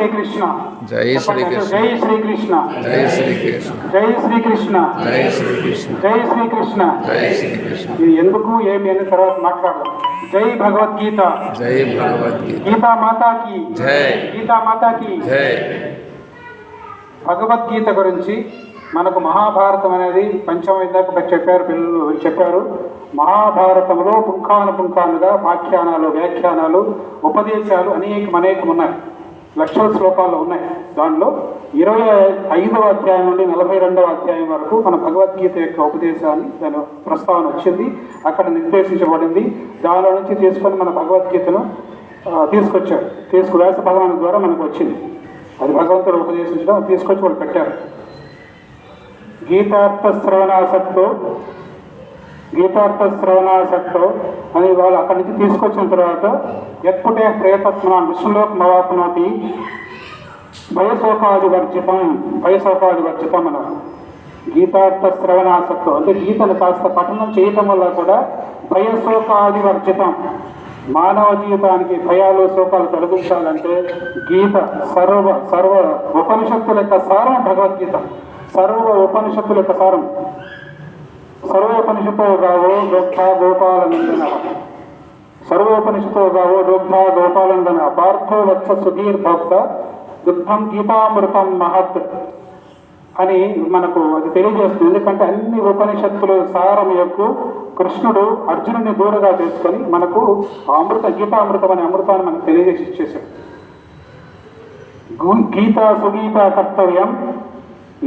శ్రీకృష్ణ. జై శ్రీకృష్ణ. జై శ్రీకృష్ణ. జై శ్రీకృష్ణ. జై శ్రీకృష్ణ. జై శ్రీకృష్ణ. జై శ్రీకృష్ణ. జై శ్రీకృష్ణ. ఇది ఎందుకు ఏమి అని తర్వాత మాట్లాడదాం. జై భగవద్గీత. జై భగవద్గీత. గీతా మాతాకి జై. గీతా మాతాకి జై. భగవద్గీత గురించి మనకు మహాభారతం అనేది పంచమ ఇందాక చెప్పారు పిల్లలు చెప్పారు. మహాభారతంలో పుంఖాను పుంఖానుగా వ్యాఖ్యానాలు వ్యాఖ్యానాలు ఉపదేశాలు అనేకం అనేకం ఉన్నాయి. లక్షల శ్లోకాలు ఉన్నాయి. దానిలో ఇరవై ఐదవ అధ్యాయం నుండి నలభై రెండవ అధ్యాయం వరకు మన భగవద్గీత యొక్క ఉపదేశాన్ని దాని ప్రస్తావన వచ్చింది. అక్కడ నిర్దేశించబడింది. దానిలో నుంచి తీసుకొని మన భగవద్గీతను తీసుకొచ్చాడు. తీసుకొచ్చారు తీసుకు వ్యాస భగవాన్ ద్వారా మనకు వచ్చింది. అది భగవంతుడు ఉపదేశించడం తీసుకొచ్చి వాళ్ళు పెట్టారు. గీతార్థ శ్రవణాసక్తో గీతార్థ శ్రవణాసక్తో అని వాళ్ళు అక్కడి నుంచి తీసుకొచ్చిన తర్వాత ఎప్పుడే ప్రేతత్మ విష్ణులోక్ మవాపనోతి భయసోపాధి వర్జితం భయసోపాధి వర్జితం అన్నారు గీతార్థ శ్రవణాసక్తం అంటే గీతను కాస్త పఠనం చేయటం వల్ల కూడా భయశోకాది వర్జితం మానవ జీవితానికి భయాలు శోకాలు తొలగించాలంటే గీత సర్వ సర్వ ఉపనిషత్తుల యొక్క సారం భగవద్గీత. సర్వ ఉపనిషత్తుల యొక్క సారం. సర్వోపనిషతో గావో దొక్క గోపాలనందన సర్వోపనిషతో గావో దొక్క గోపాలందన పార్థో వత్స సుధీర్ భక్త దుఃఖం గీతామృతం మహత్ అని మనకు అది తెలియజేస్తుంది. ఎందుకంటే అన్ని ఉపనిషత్తుల సారం యొక్క కృష్ణుడు అర్జునుడిని దూరగా చేసుకొని మనకు అమృత గీతామృతం అనే అమృతాన్ని మనకు తెలియజేసి ఇచ్చేశాడు. గీత సుగీత కర్తవ్యం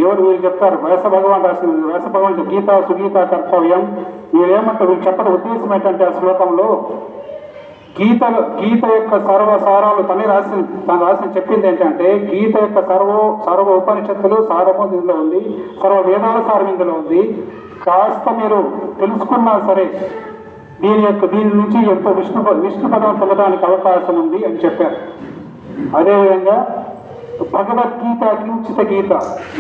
ఎవరు వీళ్ళు చెప్తారు వ్యాస భగవాన్ రాసిన వ్యాస భగవాన్ గీత సుగీత కర్తవ్యం. వీళ్ళు ఏమంటారు వీళ్ళు చెప్పడం ఉద్దేశం ఏంటంటే ఆ శ్లోకంలో గీతలు గీత యొక్క సర్వసారాలు తనే రాసి తను రాసిన చెప్పింది ఏంటంటే గీత యొక్క సర్వ సర్వ ఉపనిషత్తులు సారము ఇందులో ఉంది సర్వ వేదాల సారం ఇందులో ఉంది. కాస్త మీరు తెలుసుకున్నా సరే దీని యొక్క దీని నుంచి ఎంతో విష్ణు విష్ణు పదం పొందడానికి అవకాశం ఉంది అని చెప్పారు. అదేవిధంగా భగవద్గీత కించిత గీత.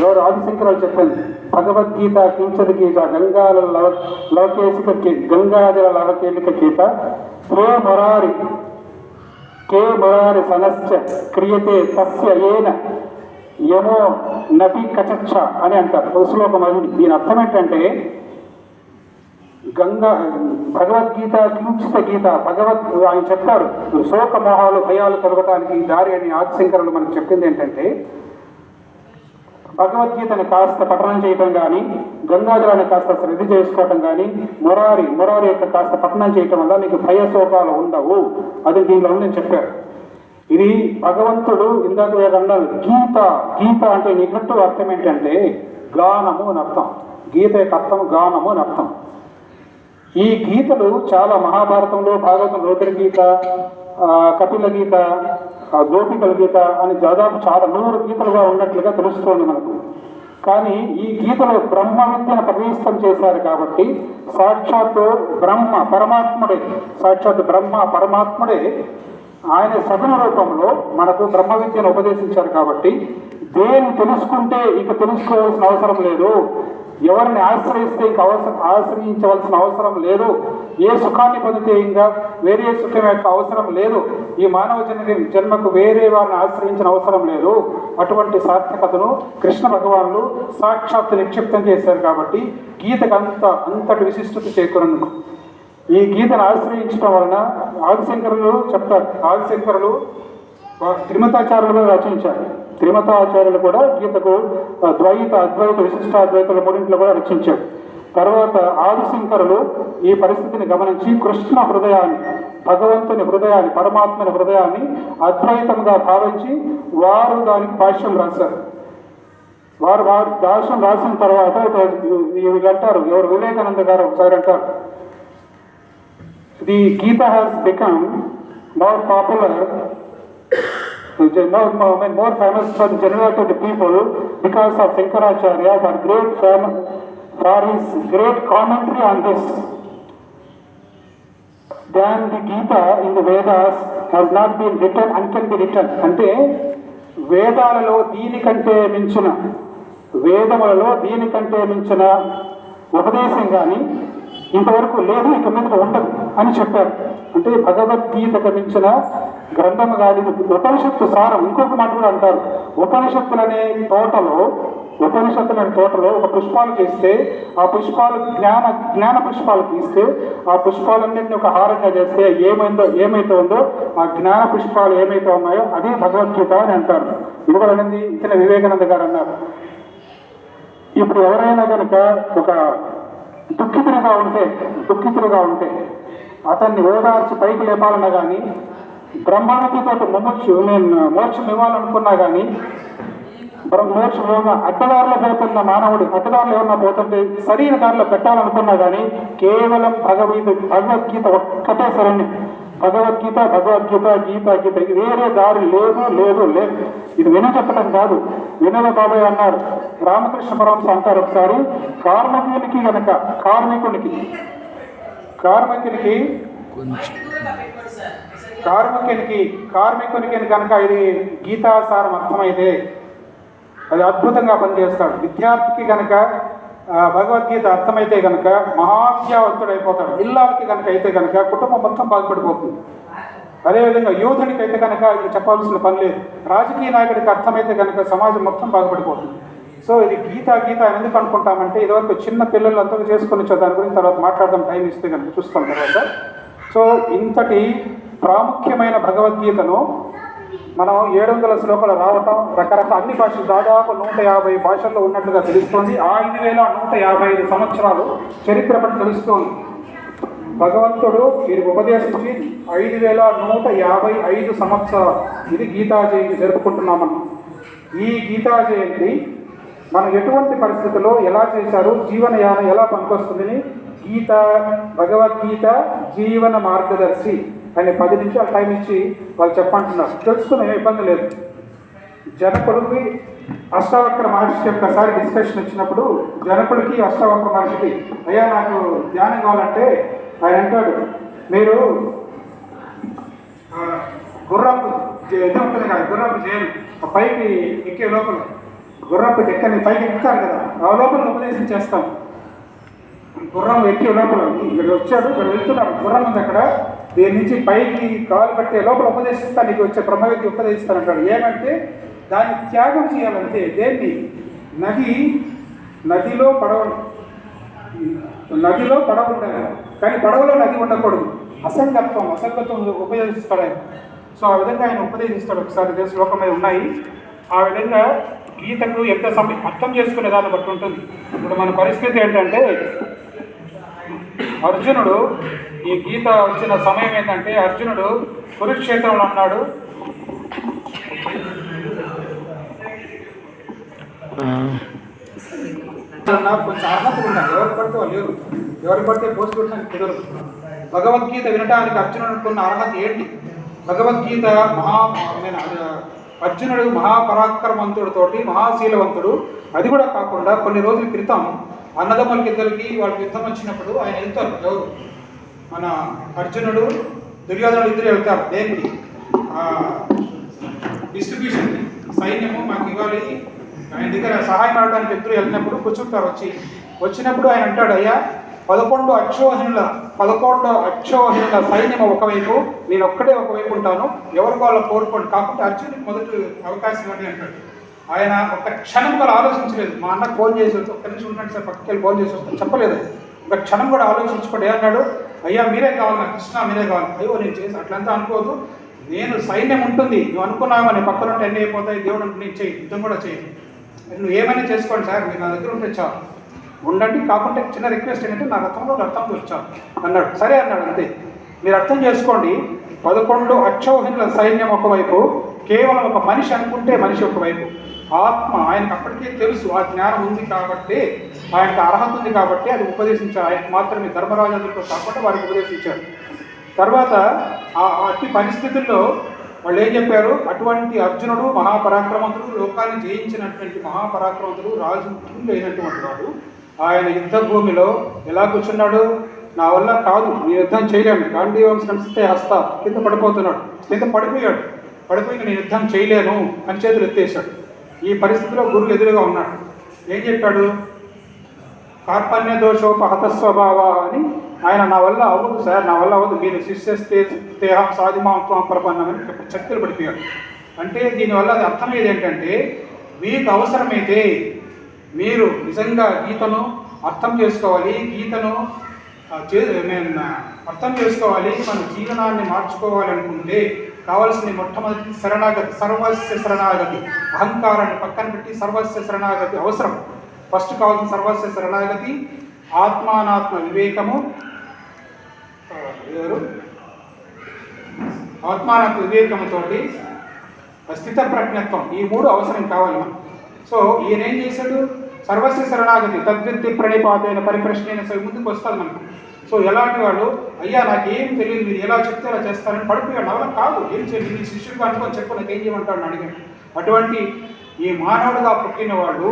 ఎవరు ఆదిశంకరాలు చెప్పండి భగవద్గీత కించిత గీత గంగాల లవ లవకేశిక గంగాజల లవకేలిక గీత. కే మురారి కే మురారి సనశ్చ క్రియతే తస్య ఏన యమో నటి కచచ్చ అని అంటారు. శ్లోకం అది దీని అర్థం ఏంటంటే గంగా భగవద్గీత కించిత గీత భగవద్ ఆయన చెప్తారు శోక మోహాలు భయాలు తొలగటానికి దారి అని ఆదిశంకరులు మనకు చెప్పింది ఏంటంటే భగవద్గీతని కాస్త పఠనం చేయటం కానీ గంగాజలాన్ని కాస్త శ్రద్ధ చేసుకోవటం కానీ మురారి మురారి యొక్క కాస్త పఠనం చేయటం వల్ల నీకు భయ శోకాలు ఉండవు. అది దీనిలో నేను చెప్పారు. ఇది భగవంతుడు ఇందాక అన్నారు గీత గీత అంటే నిఘట్టు అర్థం ఏంటంటే గానము అని అర్థం. గీత యొక్క అర్థం గానము అని అర్థం. ఈ గీతలు చాలా మహాభారతంలో భాగవతం రుద్ర గీత కపిల గీత గోపికల గీత అని దాదాపు చాలా నూరు గీతలుగా ఉన్నట్లుగా తెలుస్తోంది మనకు. కానీ ఈ గీతలో బ్రహ్మ విద్యను ప్రవేశం చేశారు కాబట్టి సాక్షాత్తు బ్రహ్మ పరమాత్ముడే సాక్షాత్ బ్రహ్మ పరమాత్ముడే ఆయన సగుణ రూపంలో మనకు బ్రహ్మ విద్యను ఉపదేశించారు కాబట్టి దేన్ని తెలుసుకుంటే ఇక తెలుసుకోవాల్సిన అవసరం లేదు. ఎవరిని ఆశ్రయిస్తే ఇంక అవసరం ఆశ్రయించవలసిన అవసరం లేదు. ఏ సుఖాన్ని పొందితే ఇంకా వేరే సుఖం యొక్క అవసరం లేదు. ఈ మానవ జన్మ జన్మకు వేరే వారిని ఆశ్రయించిన అవసరం లేదు. అటువంటి సార్థకతను కృష్ణ భగవానులు సాక్షాత్ నిక్షిప్తం చేశారు కాబట్టి గీతకు అంత అంతటి విశిష్టత చేకూరను. ఈ గీతను ఆశ్రయించడం వలన ఆదిశంకరులు చెప్తారు. ఆదిశంకరులు వా- రచించారు. త్రిమతాచార్యులు కూడా గీతకు ద్వైత అద్వైత విశిష్టాద్వైతుల మూడింట్లో కూడా రక్షించారు తర్వాత ఆదిశంకరులు ఈ పరిస్థితిని గమనించి కృష్ణ హృదయాన్ని భగవంతుని హృదయాన్ని పరమాత్మని హృదయాన్ని అద్వైతంగా భావించి వారు దానికి భాష్యం రాశారు. వారు వారు భాష్యం రాసిన తర్వాత వీళ్ళు అంటారు ఎవరు వివేకానంద గారు ఒకసారి అంటారు. The Gita has become more popular more, more, more famous for the general to the people because of Shankaracharya for great fam- for his great commentary on this. than the Gita in the Vedas has not been written and can be written. అంటే వేదాలలో దీనికంటే మించిన వేదములలో దీనికంటే మించిన ఉపదేశం కానీ ఇంతవరకు లేదు ఇక మీద ఉండదు అని చెప్పారు అంటే భగవద్గీతకు మించిన గ్రంథం కాదు ఉపనిషత్తు సారం ఇంకొక మాట కూడా అంటారు. ఉపనిషత్తులనే తోటలో ఉపనిషత్తులనే తోటలో ఒక పుష్పాలు ఇస్తే ఆ పుష్పాలు జ్ఞాన జ్ఞాన పుష్పాలు ఇస్తే ఆ పుష్పాలన్నింటినీ ఒక హారంగా చేస్తే ఏమైందో ఏమైతే ఉందో ఆ జ్ఞాన పుష్పాలు ఏమైతే ఉన్నాయో అదే భగవద్గీత అని అంటారు. ఇది కూడా అనేది ఇచ్చిన వివేకానంద గారు అన్నారు. ఇప్పుడు ఎవరైనా కనుక ఒక దుఃఖితులుగా ఉంటే దుఃఖితులుగా ఉంటే అతన్ని ఓదార్చి పైకి లేపాలన్నా కానీ బ్రహ్మానందతో ముమ్మచ్చు నేను మోక్షం ఇవ్వాలనుకున్నా కానీ మోక్షం అడ్డదారిలో పోతున్న మానవుడు అడ్డదారిలో ఏమన్నా పోతుంటే సరైన దారిలో పెట్టాలనుకున్నా కానీ కేవలం భగవద్ భగవద్గీత ఒక్కటే సరైన భగవద్గీత భగవద్గీత గీత గీత వేరే దారి లేదు లేదు లేదు. ఇది విన చెప్పడం కాదు. వినోద బాబాయ్ అన్నారు. రామకృష్ణ పరమహంస అంటారు ఒకసారి కార్మికునికి గనక కార్మికునికి కార్మికునికి కార్మికునికి కార్మికునికి కనుక ఇది గీతాసారం అర్థమైతే అది అద్భుతంగా పనిచేస్తాడు. విద్యార్థికి కనుక భగవద్గీత అర్థమైతే కనుక మహాజ్ఞావంతుడు అయిపోతాడు ఇల్లాలకి కనుక అయితే కనుక కుటుంబం మొత్తం బాగుపడిపోతుంది అదేవిధంగా యోధునికి అయితే కనుక ఇది చెప్పాల్సిన పని లేదు. రాజకీయ నాయకుడికి అర్థమైతే కనుక సమాజం మొత్తం బాగుపడిపోతుంది సో ఇది గీత గీత అని ఎందుకు అనుకుంటామంటే ఇదివరకు చిన్న పిల్లలు అంతా చేసుకొని వచ్చే దాని గురించి తర్వాత మాట్లాడదాం టైం ఇస్తే కనుక చూస్తాం తర్వాత. సో ఇంతటి ప్రాముఖ్యమైన భగవద్గీతను మనం ఏడు వందల శ్లోకాలు రావటం రకరకాల అన్ని భాషలు దాదాపు నూట యాభై భాషల్లో ఉన్నట్లుగా తెలుస్తోంది. ఆ ఐదు వేల నూట యాభై ఐదు సంవత్సరాలు చరిత్ర పట్టి తెలుస్తోంది. భగవంతుడు మీరు ఉపదేశించి ఐదు వేల నూట యాభై ఐదు సంవత్సరాలు ఇది గీతా జయంతి జరుపుకుంటున్నామని. ఈ గీతా జయంతి మనం ఎటువంటి పరిస్థితుల్లో ఎలా చేశారు జీవనయానం ఎలా పనికొస్తుందని గీత భగవద్గీత జీవన మార్గదర్శి ఆయన పది నిమిషాలు టైం ఇచ్చి వాళ్ళు చెప్పంటున్నారు. తెలుసుకునే ఇబ్బంది లేదు. జనకుడికి అష్టావక్ర మహర్షి ఒకసారి డిస్కషన్ వచ్చినప్పుడు జనకుడికి అష్టావక్ర మహర్షికి అయ్యా నాకు ధ్యానం కావాలంటే ఆయన అంటాడు మీరు గుర్రపు ఇది ఉంటుంది కదా గుర్రపు జైలు ఆ పైకి ఎక్కే లోపల గుర్రపు ఎక్కని పైకి ఎక్కుతారు కదా ఆ లోపల ఉపదేశం చేస్తాం. గుర్రం ఎక్కి లోపల ఇక్కడ వచ్చాడు ఇక్కడ వెళ్తున్నాడు. గుర్రం ఉంది అక్కడ. దీని నుంచి పైకి కాలు పట్టే లోపల ఉపదేశిస్తాను నీకు వచ్చే బ్రహ్మవిద్య ఉపదేశిస్తానంటాడు ఏమంటే దాన్ని త్యాగం చేయాలంటే దేన్ని? నది. నదిలో పడవ నదిలో పడవ ఉండాలి. కానీ పడవలో నది ఉండకూడదు. అసంగత్వం అసంగత్వం ఉపదేశిస్తాడు ఆయన. సో ఆ విధంగా ఆయన ఉపదేశిస్తాడు ఒకసారి. దేశ శ్లోకమై ఉన్నాయి. ఆ విధంగా గీతకు ఎంత సమయం అర్థం చేసుకునే దాన్ని బట్టి ఉంటుంది. ఇప్పుడు మన పరిస్థితి ఏంటంటే అర్జునుడు ఈ గీత వచ్చిన సమయం ఏంటంటే అర్జునుడు కురుక్షేత్రంలో ఉన్నాడు. ఎవరు పడితే కుదరదు భగవద్గీత వినడానికి అర్జునుడుకున్న అర్హత ఏంటి? భగవద్గీత మహా అర్జునుడు మహాపరాక్రమంతుడితోటి మహాశీలవంతుడు. అది కూడా కాకుండా కొన్ని రోజుల క్రితం అన్నదమ్ములకి ఇద్దరికి వాళ్ళకి యుద్ధం వచ్చినప్పుడు ఆయన వెళ్తారు. ఎవరు? మన అర్జునుడు దుర్యోధనుడు ఇద్దరు వెళ్తారు దేనికి? డిస్ట్రిబ్యూషన్ సైన్యము మాకు ఇవ్వాలి. ఆయన దగ్గర సహాయం అడగడానికి ఇద్దరు వెళ్ళినప్పుడు కూర్చుంటారు వచ్చి. వచ్చినప్పుడు ఆయన అంటాడు అయ్యా పదకొండు అక్షోహిణుల పదకొండు అక్షోహిణుల సైన్యం ఒకవైపు నేను ఒక్కడే ఒకవైపు ఉంటాను. ఎవరికి వాళ్ళు కోరుకోండి. కాకపోతే అర్జునుడికి మొదటి అవకాశం అని అంటాడు. ఆయన ఒక క్షణం కూడా ఆలోచించలేదు. మా అన్న ఫోన్ చేసి ఒక్క నిమిషం ఉన్నాడు సార్ పక్కకి వెళ్ళి ఫోన్ చేసి వస్తాను. చెప్పలేదు. ఒక క్షణం కూడా ఆలోచించుకోండి అన్నాడు? అయ్యా మీరే కావాలి నాకు. కృష్ణ మీరే కావాలి. అయ్యో నేను చేసి అట్లంతా అనుకోవద్దు నేను సైన్యం ఉంటుంది. నువ్వు అనుకున్నావా? నీ పక్కన ఉంటే ఎన్ని అయిపోతాయి. దేవుడు నేను చేయి యుద్ధం కూడా చేయి నువ్వు ఏమైనా చేసుకోండి సార్. మీరు నా దగ్గర ఉంటే చాలు. ఉండండి. కాకుంటే చిన్న రిక్వెస్ట్ ఏంటంటే నా రథంలో రథం వచ్చాను అన్నాడు. సరే అన్నాడు. అంతే. మీరు అర్థం చేసుకోండి. పదకొండు అక్షౌహిణుల సైన్యం ఒకవైపు కేవలం ఒక మనిషి అనుకుంటే మనిషి ఒకవైపు. ఆత్మ ఆయనకు అప్పటికే తెలుసు ఆ జ్ఞానం ఉంది కాబట్టి ఆయనకు అర్హత ఉంది కాబట్టి అది ఉపదేశించారు. ఆయనకు మాత్రమే ధర్మరాజులతో కాకుండా వారికి ఉపదేశించారు. తర్వాత ఆ అట్టి పరిస్థితుల్లో వాళ్ళు ఏం చెప్పారు? అటువంటి అర్జునుడు మహాపరాక్రమంతుడు లోకాన్ని జయించినటువంటి మహాపరాక్రమంతుడు రాజు లేనటువంటి వాడు ఆయన యుద్ధ భూమిలో ఎలా కూర్చున్నాడు? నా వల్ల కాదు నేను యుద్ధం చేయలేను. గాంధీవం నడిస్తే హస్త కింద పడిపోతున్నాడు. కింద పడిపోయాడు. పడిపోయి నేను యుద్ధం చేయలేను అని చేతులు ఎత్తేసాడు ఈ పరిస్థితిలో గురువు ఎదురుగా ఉన్నాడు. ఏం చెప్పాడు? కార్పణ్య దోషోపహత స్వభావ అని ఆయన నా వల్ల అవ్వదు సార్ నా వల్ల అవ్వదు. మీరు శిష్యస్తే దేహం సాధిమాత్వం ప్రపన్నమని శక్తులు పడిపోయాడు అంటే దీనివల్ల అది అర్థం ఏంటంటే మీకు అవసరమైతే మీరు నిజంగా గీతను అర్థం చేసుకోవాలి గీతను చే అర్థం చేసుకోవాలి మన జీవనాన్ని మార్చుకోవాలనుకుంటే అనుకుంటే మొట్టమొదటి శరణాగతి సర్వస్య శరణాగతి. అహంకారాన్ని పక్కన పెట్టి సర్వస్య శరణాగతి అవసరం. ఫస్ట్ కావాల్సిన సర్వస్య శరణాగతి ఆత్మానాత్మ వివేకము. ఎవరు? ఆత్మానాత్మ వివేకముతోటి స్థిత ప్రజ్ఞత్వం ఈ మూడు అవసరం కావాలి సో ఈయన ఏం చేశాడు? సర్వస్య శరణాగతి తద్విద్ది ప్రణిపాతైన పరిప్రశ్న సరి ముందుకు వస్తుంది మనకు. సో ఎలాంటి వాడు అయ్యా నాకు ఏం తెలియదు మీరు ఎలా చెప్తే అలా చేస్తారని పడిపోయాడు అలా కాదు. ఏం చేయాలి? నీ శిష్యుడిగా అనుకొని చెప్పు నాకు ఏం చేయమంటాడు అడిగాడు. అటువంటి ఈ మానవుడిగా పుట్టినవాడు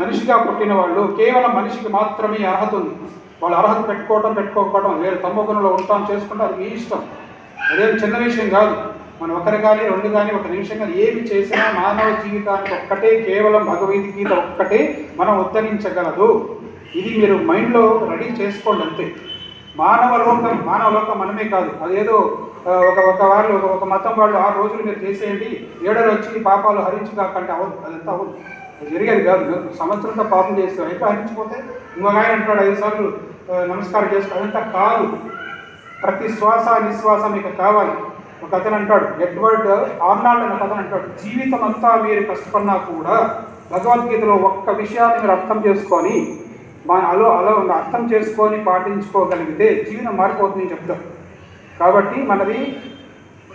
మనిషిగా పుట్టిన వాళ్ళు కేవలం మనిషికి మాత్రమే అర్హత ఉంది. వాళ్ళు అర్హత పెట్టుకోవటం పెట్టుకోకపోవడం వేరే తమ్మగుణంలో ఉంటాం చేసుకుంటే అది మీ ఇష్టం. అదేం చిన్న విషయం కాదు. మనం ఒకరు కానీ రెండు కానీ ఒక నిమిషం కానీ ఏమి చేసినా మానవ జీవితానికి ఒక్కటే కేవలం భగవద్గీత ఒక్కటే మనం ఉత్తరించగలదు ఇది మీరు మైండ్లో రెడీ చేసుకోండి అంతే. మానవ లోకం మానవ లోకం మనమే కాదు. అదేదో ఒక ఒక వాళ్ళు ఒక మతం వాళ్ళు ఆరు రోజులు మీరు చేసేయండి ఏడో వచ్చి పాపాలు హరించుకాకంటే అవ్వదు. అదంతా అవ్వదు. జరిగేది కాదు. సంవత్సరంతో పాపం చేస్తాం అయితే హరించిపోతే ఇంకొక ఆయన అంటాడు ఐదు సార్లు నమస్కారం చేస్తాడు అదంతా కాదు. ప్రతి శ్వాస నిశ్వాస మీకు కావాలి. ఒక అతను అంటాడు ఎడ్వర్డ్ ఆర్నాల్డ్ అనే ఒక అతను అంటాడు జీవితం అంతా మీరు కష్టపడినా కూడా భగవద్గీతలో ఒక్క విషయాన్ని మీరు అర్థం చేసుకొని అలో అలో అర్థం చేసుకొని పాటించుకోగలిగితే జీవనం మారిపోతుందని చెప్తారు. కాబట్టి మనది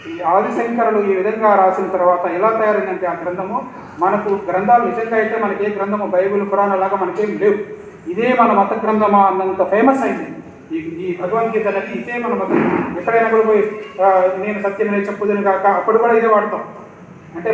ఈ ఆదిశంకరులు ఈ విధంగా రాసిన తర్వాత ఎలా తయారైందంటే ఆ గ్రంథము మనకు గ్రంథాలు నిజంగా అయితే మనకి ఏ గ్రంథము బైబిల్ పురాణ లాగా మనకేం లేవు. ఇదే మన మత గ్రంథమా అన్నంత ఫేమస్ అయింది. ఈ ఈ భగవద్గీత అనేది ఇదే మన మతం ఎక్కడైనా కూడా పోయి నేను సత్యమనే చెప్పుదని కాక అప్పుడు కూడా ఇదే వాడతాం.